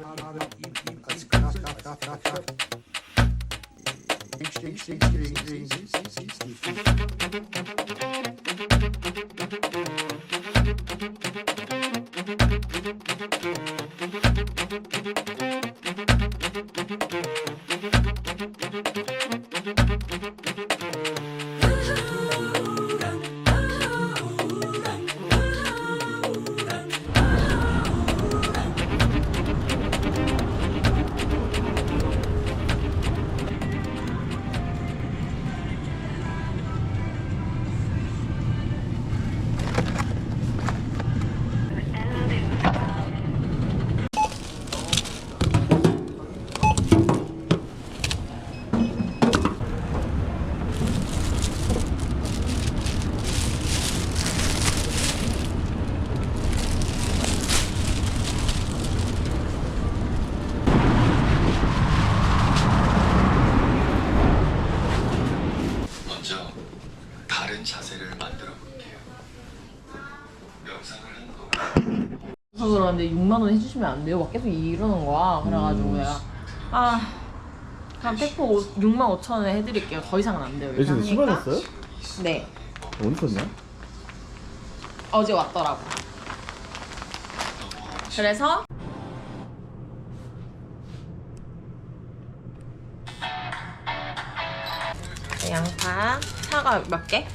먼저 그러는데 6만 원 해주시면 안 돼요? 막 계속 이러는 거야. 그래가지고 음. 내가 아 그냥 백포 6만 5천 원에 해드릴게요. 더 이상은 안 돼요. 이렇게 예전에 술 하니까. 마셨어요? 네. 어디 있었냐? 어제 왔더라고. 그래서 양파, 사과 몇 개?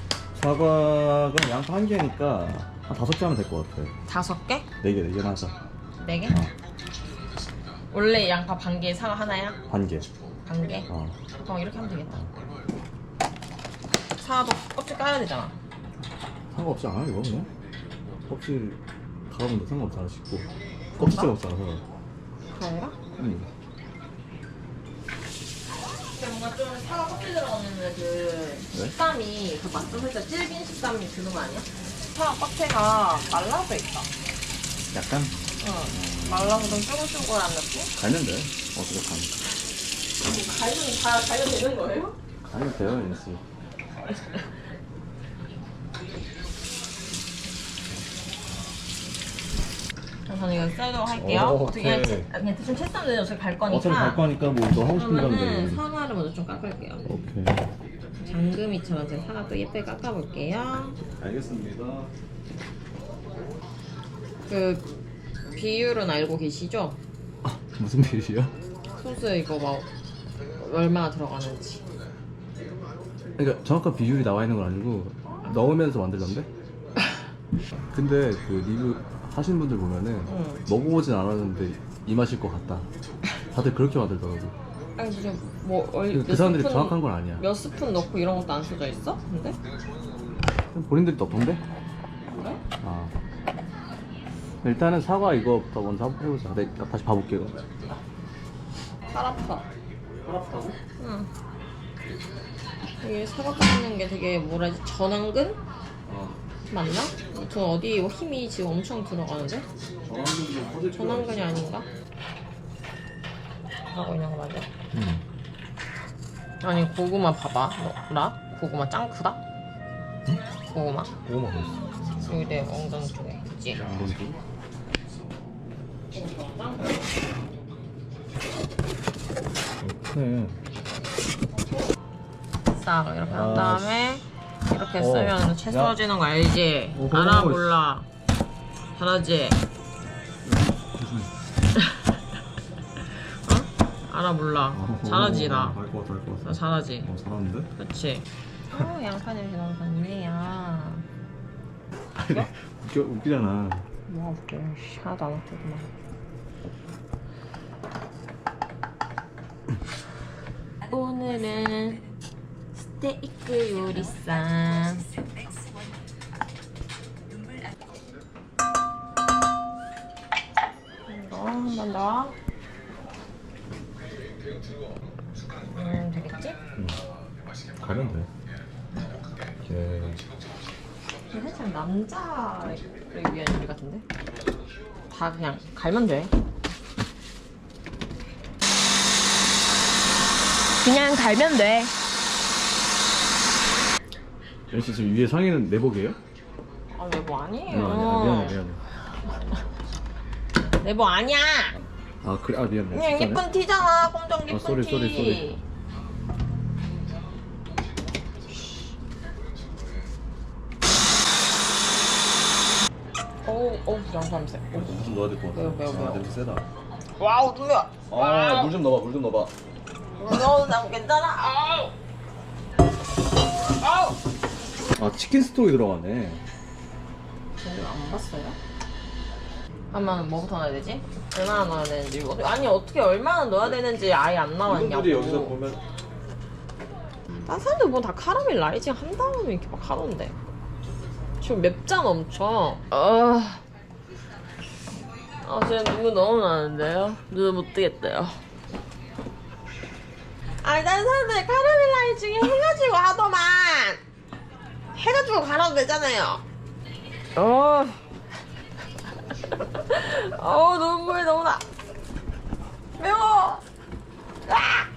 사과가 양파 한 개니까 한 다섯 개 하면 될 것 같아. 다섯 개? 네 개, 네 개만 하자. 네 개? 원래 양파 반 개, 사과 하나야? 반 개. 반 개? 어. 어 이렇게 하면 되겠다. 사과도 껍질 까야 되잖아. 상관없지 않아 이거 그냥? 껍질 가면 상관없잖아 싶고 껍질째 없잖아 사과. 그래요? 응. 근데 뭔가 좀 사과 껍질 들어가는 그 네? 식감이 그 맛도 살짝 질긴 식감이 드는 거 아니야? 사과 껍질가 말라져 있다. 약간 응. 말라서 좀 쭈글쭈글한 느낌? 돼. 어떻게 가면. 갈면 다 갈면 되는 거예요? 갈면 돼요. 그래서 저는 이거 썰도록 할게요. 오, 어떻게 그냥, 오케이. 채- 아, 그냥 대충 채 썰면 어차피 갈 거니까. 어차피 갈 거니까 뭐 너 하고 싶은 대로 그러면은. 사과를 먼저 좀 깎을게요. 오케이. 장금이처럼 제가 사과 또 예쁘게 깎아볼게요. 알겠습니다. 그 비율은 알고 계시죠? 무슨 비율이야? 소스 이거 막 얼마나 들어가는지. 그러니까 정확한 비율이 나와 있는 건 아니고 넣으면서 만들던데? 근데 그 리뷰 하신 분들 보면은 응. 먹어보진 않았는데 이 맛일 것 같다. 다들 그렇게 만들더라고. 아니 지금 뭐 얼, 그, 몇그 사람들이 스푼- 정확한 건 아니야. 몇 스푼 넣고 이런 것도 안 써져 있어? 근데? 본인들이 넣던데? 그래? 아. 일단은 사과 이거부터 먼저 한번 해보자. 내 다시 봐볼게요. 팔 아파. 응. 이게 사과 깎는 게 되게 뭐라 해야지 전완근? 맞나? 저 어디 힘이 지금 엄청 들어가는데? 전완근이 아닌가? 하고 있는 거 맞아? 응. 아니 고구마 봐봐 나 고구마 짱 크다? 고구마 오만 있어. 여기 내 엉덩이 쪽에 있지? 네. 싹 이렇게 한 아, 다음에 이렇게 어. 쓰면 채 야. 썰어지는 거 알지? 어, 알아 몰라 잘하지? 알아 몰라 잘하지 나 알 것 같아, 알것 나 같아. 잘하지? 어, 잘하는데? 그치? 어 양파 냄새 너무 좋네요 웃겨, 웃기잖아. 뭐가 웃겨 씨, 하나도 안 웃기구만 오늘은 스테이크 요리상 이거 한번 더. 남자를 위한 요리 같은데? 다 그냥 갈면 돼. 그냥 갈면 돼. 연씨 지금 위에 상의는 내복이에요? 아, 내뭐 아니에요. 응, 아니야. 미안해, 미안해. 내뭐 아니야. 아 그래 아 미안 미안 그냥. 예쁜 티잖아 검정 예쁜 아, 쏘리, 티 쏘리, 쏘리. 어우 어우 양삼색 좀 넣어야 될 것 같아. 매워, 매워, 매워. 아 냄새 세다. 와우 눈매워 아물 좀 넣어봐 물 좀 넣어봐. 너난 괜찮아. 아우. 아우. 아 치킨 스톡이 들어가네. 저는 안 봤어요? 그러면 뭐부터 넣어야 되지? 얼마나 넣어야 되는지. 이거 아니 어떻게 얼마나 넣어야 되는지 아예 안 나왔냐고. 이분들이 여기서 보면 딴 사람들 보면 다 카라멜 라이징 한 다음에 이렇게 막 하던데 지금 맵잖아 엄청 아, 아 지금 눈물 너무 나는데요? 눈을 못 뜨겠대요. 아니 다른 사람들 카라멜 라이징 해가지고 하더만. 해가지고 갈아도 되잖아요. 어. 어 눈물 너무 나. 매워. 아!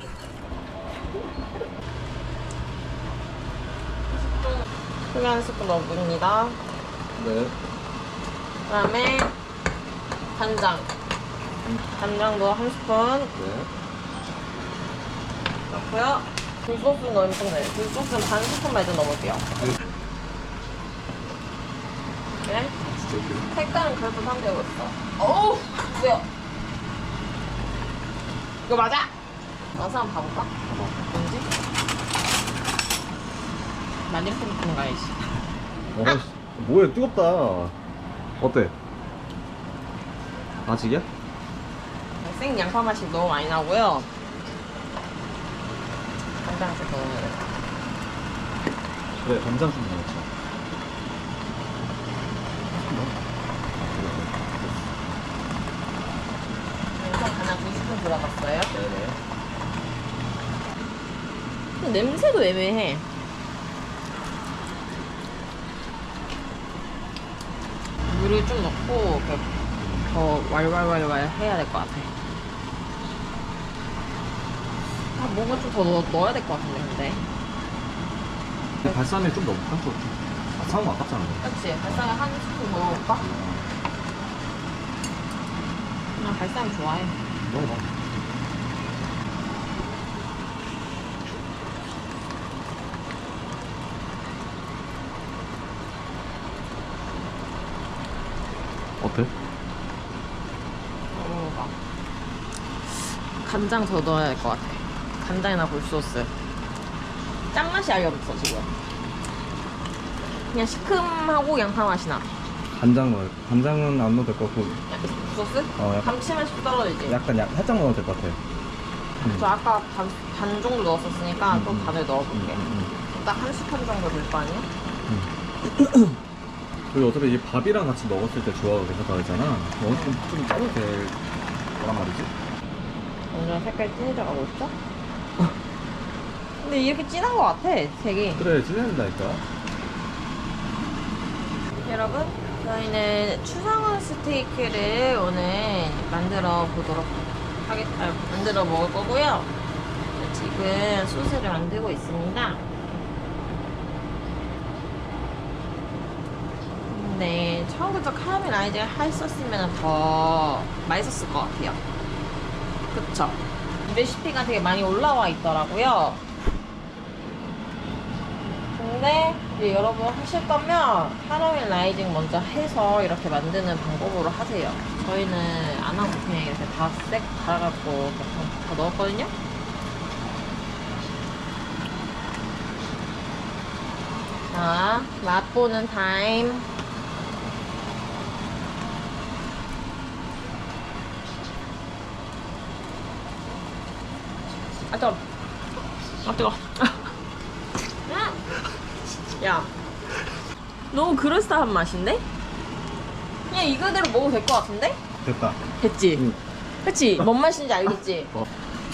소금 한 스푼 넣어줍니다. 네 그 다음에 간장. 간장도 한 스푼 네. 넣고요. 굴소스 넣으면 좀 돼. 굴소스는 반 스푼만 좀 넣어볼게요. 이렇게. 색깔은 그래도 상대하고 있어. 어우! 뭐야? 이거 맞아? 맛을 한번 봐볼까? 뭔지? 많이 뿌리는 거야지. 어, 씨, 뭐야 뜨겁다 어때? 아직이야? 생 양파 맛이 너무 많이 나고요. 간장색 넣으면 돼. 그래 간장 좀 넣자 일단 간장 2스푼 들어갔어요. 네네 근데 냄새도 애매해. 물을 좀 넣고 이렇게 더 왈왈왈왈 해야 될 것 같아. 아, 뭔가 좀 더 넣어야 될 것 같은데, 근데. 발사믹 좀 넣을까? 좀. 아, 사온 거 아깝잖아 그치? 발상에 한 스푼 넣어볼까? 나 발상 좋아해. 넣어봐 어때? 먹어봐. 간장 더 넣어야 될 것 같아. 간장이나 굴소스. 짠맛이 아예 없어, 지금. 그냥 시큼하고 양파 맛이 나. 간장 넣어 간장은 안 넣어도 될 것 같고 굴소스? 어, 약간- 감칠맛이 좀 떨어지지. 약간 약, 살짝 넣어도 될 것 같아 저 아까 반, 반 정도 넣었었으니까 음, 또 음. 반을 넣어볼게. 딱 한 스푼 정도 될거 아니야? 그리고 어차피 이 밥이랑 같이 먹었을 때 조화가 괜찮다고 했잖아 어, 좀, 좀 짜도 될 거란 말이지 완전 색깔 진해져 가고 있죠? 근데 이렇게 진한 것 같아, 색이. 그래 진해진다니까 여러분, 저희는 추상원 스테이크를 오늘 만들어 보도록 하겠, 아, 만들어 먹을 거고요. 지금 소스를 만들고 있습니다. 처음부터 카라멜 아이즈를 했었으면 더 맛있었을 것 같아요. 그쵸? 레시피가 되게 많이 올라와 있더라고요. 근데 이제 여러분 하실 거면 카라멜 라이징 먼저 해서 이렇게 만드는 방법으로 하세요. 저희는 안 하고 그냥 이렇게 다색 갈아갖고 다 넣었거든요. 자, 맛보는 타임. 뜨거. 아, 뜨거. 음! 야, 너무 그럴싸한 맛인데? 그냥 이거대로 먹어도 될 것 같은데? 됐다 됐지? 응. 그치? 뭔 맛인지 알겠지? 어.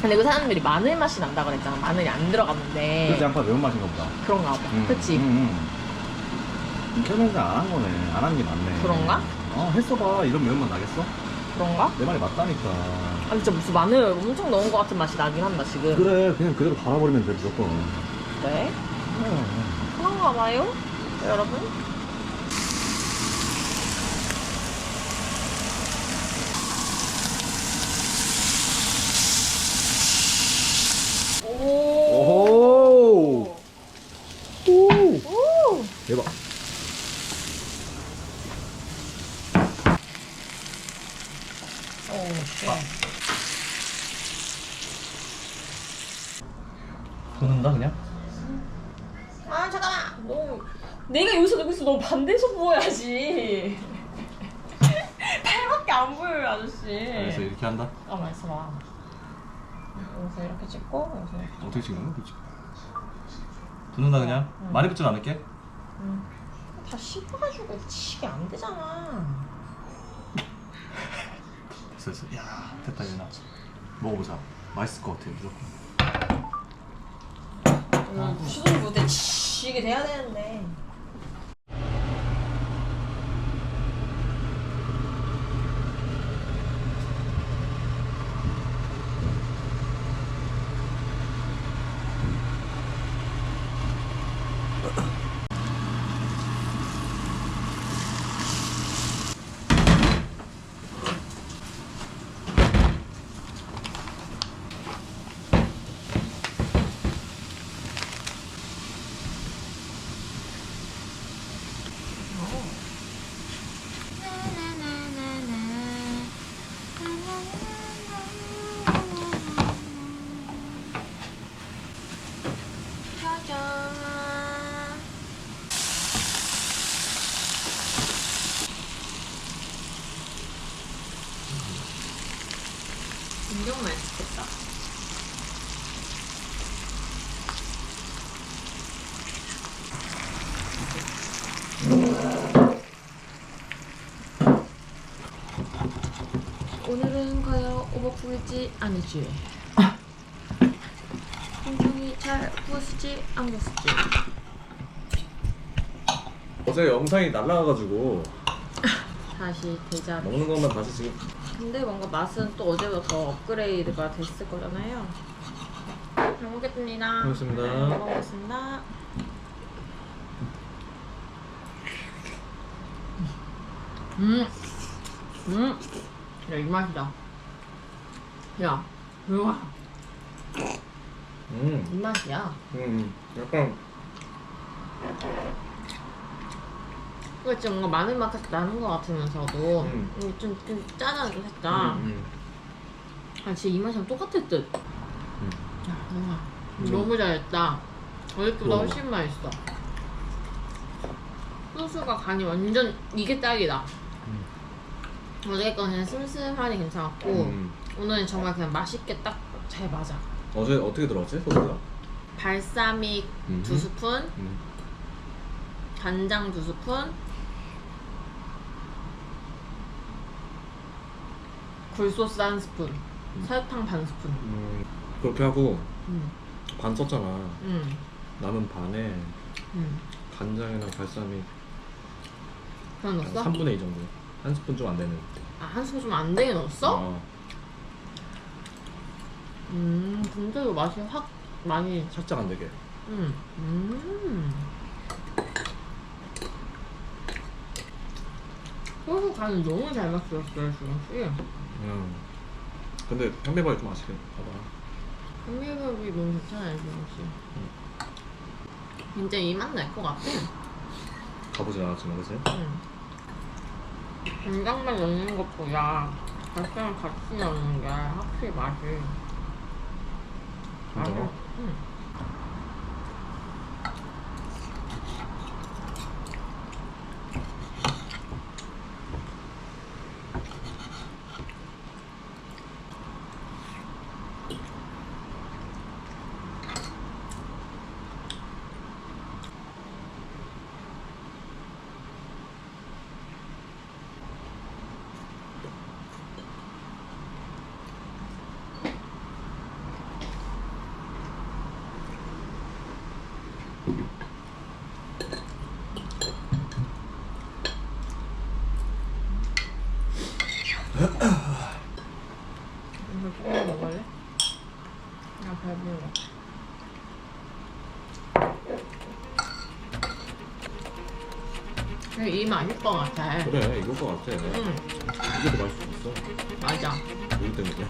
근데 그 사람들이 마늘 맛이 난다 그랬잖아. 마늘이 안 들어갔는데. 그래서 양파 매운맛인가 보다 그런가 봐. 응, 그치? 응, 응. 설명을 안한 거네 안 하는 게 맞네 그런가? 어 했어봐 이런 매운맛 나겠어? 그런가? 내 말이 맞다니까 아, 진짜 무슨 마늘 엄청 넣은 것 같은 맛이 나긴 한다, 지금. 그래 그냥 그대로 갈아버리면 돼 무조건 네? 그래. 그런가 봐요? 여러분? 어, 붓는다 그냥? 아 잠깐만 너무 내가 여기서 누구 있어 너무 반대서 보여야지. 팔밖에 안 보여요 아저씨. 그래서 이렇게 한다? 잠깐만 있어봐. 여기서 이렇게 찍고 여기서 이렇게 어떻게 찍는 거야? 그치? 붓는다 그냥? 많이 붓진 않을게? 다 씹어가지고 치게 안 되잖아. 됐어 됐어. 야 됐다 얘나 먹어보자. 맛있을 것 같아 무조건. 음, 무슨 무대 치게 돼야 되는데 짜잔 진정 맛있겠다 오늘은 과연 오버쿡일지 아니지. 공중이 잘 구웠을지 안 구웠을지. 어제 영상이 날라가가지고 다시 대자리 먹는 것만 다시 지금. 근데 뭔가 맛은 또 어제보다 더 업그레이드가 됐을 거잖아요. 잘 먹겠습니다. 고맙습니다. 네, 잘 먹겠습니다. 음, 음, 야, 이 맛이다. 야, 음, 이 맛이야. 음 약간 이거 진짜 뭔가 마늘 맛 나는 것 같으면서도 음. 음, 좀, 좀 짜잖아, 좀 살짝. 음, 아, 진짜 이 맛이랑 똑같을 듯. 음. 야, 음. 너무 잘했다. 어제보다 우와. 훨씬 맛있어. 소스가 간이 완전 이게 딱이다. 음. 어제 건 그냥 슴슴하니 괜찮았고 음. 오늘은 정말 그냥 맛있게 딱 잘 맞아. 어제 어떻게 들어갔지 소스가? 발사믹 음. 두 스푼, 음. 간장 두 스푼, 굴소스 한 스푼, 설탕 반 스푼. 음, 그렇게 하고 음, 반 썼잖아 음, 남은 반에 음. 간장이랑 발사믹 한 넣었어? 3분의 2 정도 한 스푼 좀 안 되는 아, 한 스푼 좀 안 되게 넣었어? 어, 음, 근데 이 맛이 확 많이. 살짝 안 되게 음, 음. 소스 간이 너무 잘 맞췄어요, 지금 씨. 음. 근데 현미밥이 좀 맛있게 봐봐 현미밥이 너무 좋잖아요, 지금 씨. 진짜 이 맛 날 것 같아. 가보진 않았지만 그치? 응. 간장만 넣는 것보다 갈치랑 같이 넣는 게 확실히 맛이. 응. 이거 조금 먹을래? 나 배불러. 근데 이 맛일 것 같아. 그래 이걸 것 같아 응, 이게 더 맛있을 수 있어 맞아. 물 때문에